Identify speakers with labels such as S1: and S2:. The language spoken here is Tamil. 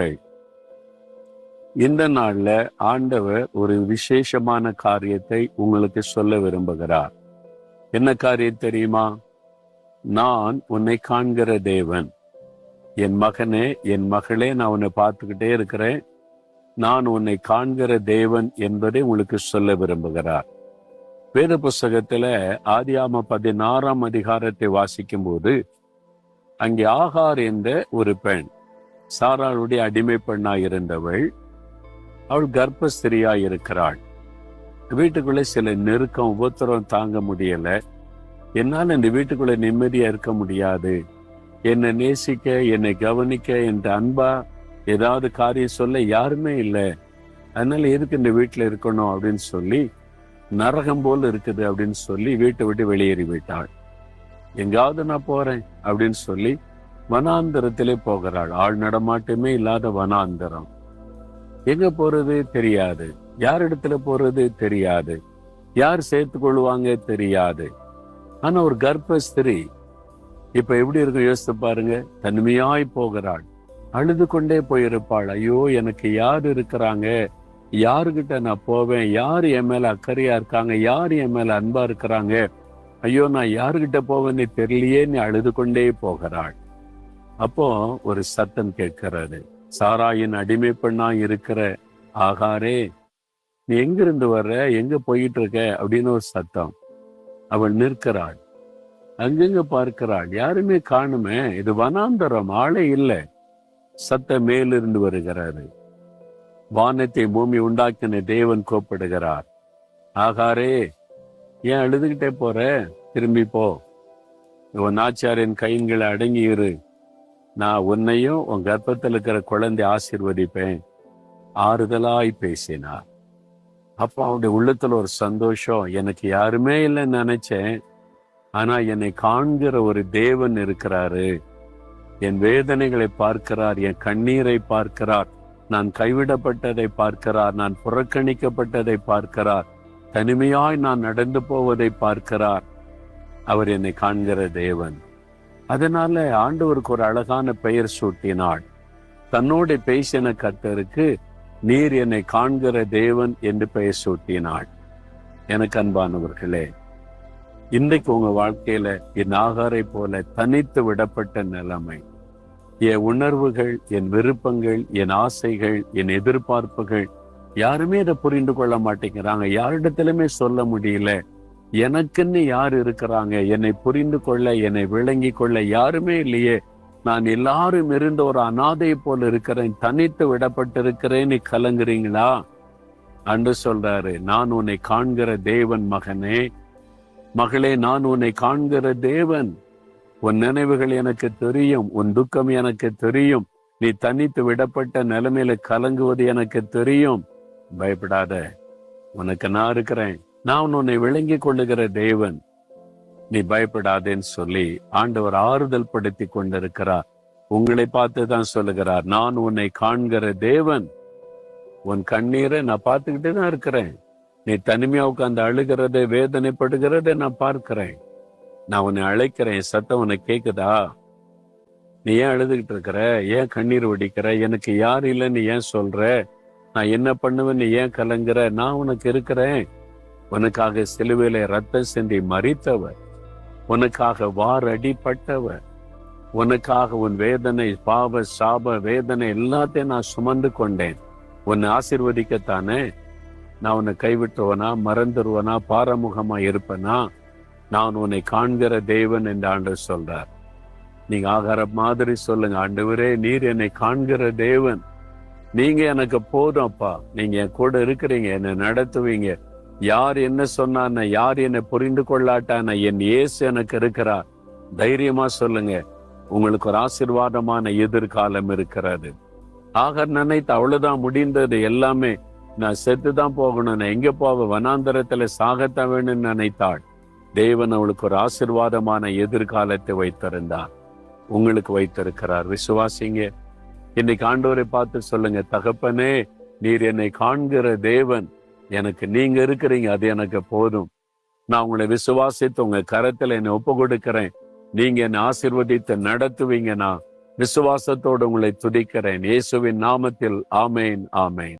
S1: நாட்கள் இந்த நாள்ல ஆண்டவர் ஒரு விசேஷமான காரியத்தை உங்களுக்கு சொல்ல விரும்புகிறார். என்ன காரியம் தெரியுமா? நான் உன்னை காண்கிற தேவன். என் மகனே என் மகளே நான் உன்னை பார்த்துக்கிட்டே இருக்கிறேன். நான் உன்னை காண்கிற தேவன் என்பதை உங்களுக்கு சொல்ல விரும்புகிறார். வேத புஸ்தகத்துல ஆதியாம பதினாறாம் அதிகாரத்தை வாசிக்கும் போது அங்கே ஆகார் என்ற ஒரு பெண் சாராளுடைய அடிமை பெண்ணாக இருந்தவள் அவள் கர்ப்பஸ்திரியா இருக்கிறாள். வீட்டுக்குள்ளே சில நெருக்கம் உபத்திரம் தாங்க முடியல. என்னால் இந்த வீட்டுக்குள்ள நிம்மதியா இருக்க முடியாது. என்னை நேசிக்க என்னை கவனிக்க என்ற அன்பா ஏதாவது காரியம் சொல்ல யாருமே இல்லை. அதனால எதுக்கு இந்த வீட்டுல இருக்கணும் அப்படின்னு சொல்லி நரகம் போல் இருக்குது அப்படின்னு சொல்லி வீட்டை விட்டு வெளியேறி விட்டாள் எங்காவது நான் போறேன் அப்படின்னு சொல்லி வனாந்தரத்திலே போகிறாள். ஆள் நடமாட்டமே இல்லாத வனாந்தரம். எங்க போறது? தெரியாது. யார் இடத்துல போறது? தெரியாது. யார் சேர்த்து கொள்வாங்க? தெரியாது. ஆனா ஒரு கர்ப்ப ஸ்திரீ இப்ப எப்படி இருக்கும் யோசித்து பாருங்க. தனிமையாய் போகிறாள். அழுது கொண்டே போயிருப்பாள். ஐயோ எனக்கு யார் இருக்கிறாங்க? யாருகிட்ட நான் போவேன்? யார் என் மேல அக்கறையா இருக்காங்க? யார் என் மேல அன்பா இருக்கிறாங்க? ஐயோ நான் யாருகிட்ட போவேன்னு தெரியலையே. நீ அழுது கொண்டே போகிறாள். அப்போ ஒரு சத்தம் கேட்கிறாரு. சாராயின் அடிமை பெண்ணா இருக்கிற ஆகாரே நீ எங்கிருந்து வர்ற? எங்க போயிட்டு இருக்க அப்படின்னு ஒரு சத்தம். அவள் நிற்கிறாள். அங்கங்க பார்க்கிறாள் யாருமே காணுமே இது வனாந்தரம் ஆளே இல்லை. சத்த மேலிருந்து வருகிறாரு. வானத்தை பூமி உண்டாக்கின தேவன் கோப்படுகிறார். ஆகாரே ஏன் அழுதுகிட்டே போற? திரும்பி போ. உன் ஆச்சாரின் கைங்களை அடங்கியிரு. நான் உன்னையும் உன் கர்ப்பத்தில் இருக்கிற குழந்தை ஆசிர்வதிப்பேன். ஆறுதலாய் பேசினார். அப்போ அவனுடைய உள்ளத்துல ஒரு சந்தோஷம். எனக்கு யாருமே இல்லைன்னு நினைச்சேன். ஆனா என்னை காண்கிற ஒரு தேவன் இருக்கிறாரு. என் வேதனைகளை பார்க்கிறார் என் கண்ணீரை பார்க்கிறார். நான் கைவிடப்பட்டதை பார்க்கிறார் நான் புறக்கணிக்கப்பட்டதை பார்க்கிறார். தனிமையாய் நான் நடந்து போவதை பார்க்கிறார். அவர் என்னை காண்கிற தேவன். அதனால ஆண்டவருக்கு ஒரு அழகான பெயர் சூட்டினாள். தன்னோட பேசின கர்த்தருக்கு நீர் என்னை காண்கிற தேவன் என்று பெயர் சூட்டினாள். எனக்கு அன்பானவர்களே இன்றைக்கு உங்க வாழ்க்கையில என் ஆகாரை போல தனித்து விடப்பட்ட நிலைமை என் உணர்வுகள் என் விருப்பங்கள் என் ஆசைகள் என் எதிர்பார்ப்புகள் யாருமே இதை புரிந்து கொள்ள மாட்டேங்கிறாங்க. யாரிடத்திலுமே சொல்ல முடியல. எனக்குன்னு யார் இருக்கிறாங்க? என்னை புரிந்து கொள்ள என்னை விளங்கி கொள்ள யாருமே இல்லையே. நான் எல்லாரும் இருந்த ஒரு அனாதை போல் இருக்கிறேன் தனித்து விடப்பட்டிருக்கிறேன்னு கலங்குறீங்களா? அன்று சொல்றாரு நான் உன்னை காண்கிற தேவன் மகனே. மகளே நான் உன்னை காண்கிற தேவன். உன் நினைவுகள் எனக்கு தெரியும் உன் துக்கம் எனக்கு தெரியும். நீ தனித்து விடப்பட்ட நிலைமையில கலங்குவது எனக்கு தெரியும். பயப்படாத. உனக்கு நான் இருக்கிறேன். நான் உன்னை விளங்கி கொள்ளுகிற தேவன். நீ பயப்படாதேன்னு சொல்லி ஆண்டவர் ஆறுதல் படுத்தி கொண்டிருக்கிறார். உங்களை பார்த்து தான் சொல்லுகிறார் நான் உன்னை காண்கிற தேவன். உன் கண்ணீரை நான் பார்த்துக்கிட்டே தான் இருக்கிறேன். நீ தனிமையா உட்காந்து அழுகிறத வேதனைப்படுகிறத நான் பார்க்கிறேன். நான் உன்னை அழைக்கிறேன். சத்தம் உனக்கு கேக்குதா? நீ ஏன் அழுதுகிட்டு இருக்கிற? ஏன் கண்ணீர் வடிக்கிற? எனக்கு யார் இல்லைன்னு ஏன் சொல்ற? நான் என்ன பண்ணுவேன்னு ஏன் கலங்குற? நான் உனக்கு இருக்கிறேன். உனக்காக சிலுவையில ரத்தம் சென்று மறித்தவர் உனக்காக வாரடிப்பட்டவர். உனக்காக உன் வேதனை பாவ சாப வேதனை எல்லாத்தையும் நான் சுமந்து கொண்டேன். உன்னை ஆசிர்வதிக்கத்தானே? நான் உன்னை கைவிட்டுவனா மறந்துடுவனா பாரமுகமா இருப்பேனா? நான் உன்னை காண்கிற தேவன் என்று ஆண்டு சொல்றார். நீங்க ஆகார மாதிரி சொல்லுங்க ஆண்டவரே நீர் என்னை காண்கிற தேவன். நீங்க எனக்கு போதும் அப்பா. நீங்க என் கூட இருக்கிறீங்க என்னை நடத்துவீங்க. யார் என்ன சொன்னான யார் என்னை புரிந்து கொள்ளாட்டான என் இயேசு எனக்கு இருக்கிறார். தைரியமா சொல்லுங்க. உங்களுக்கு ஒரு ஆசிர்வாதமான எதிர்காலம் இருக்கிறது. ஆக நினைத்து அவ்வளவுதான் முடிந்தது எல்லாமே. நான் செத்து தான் போகணும். நான் எங்க போவ வனாந்தரத்துல சாகத்தான் வேணும்னு நினைத்தாள். தேவன் அவளுக்கு ஒரு ஆசிர்வாதமான எதிர்காலத்தை வைத்திருந்தார். உங்களுக்கு வைத்திருக்கிறார். விசுவாசிங்க இன்னைக்கு ஆண்டோரை பார்த்து சொல்லுங்க தகப்பனே நீர் என்னை காண்கிற தேவன். எனக்கு நீங்க இருக்கிறீங்க அது எனக்கு போதும். நான் உங்களை விசுவாசித்து உங்க கரத்துல என்னை ஒப்பு கொடுக்கிறேன் நீங்க என்னை ஆசிர்வதித்து நடத்துவீங்கன்னா விசுவாசத்தோடு உங்களை துதிக்கிறேன். இயேசுவின் நாமத்தில் ஆமேன் ஆமேன்.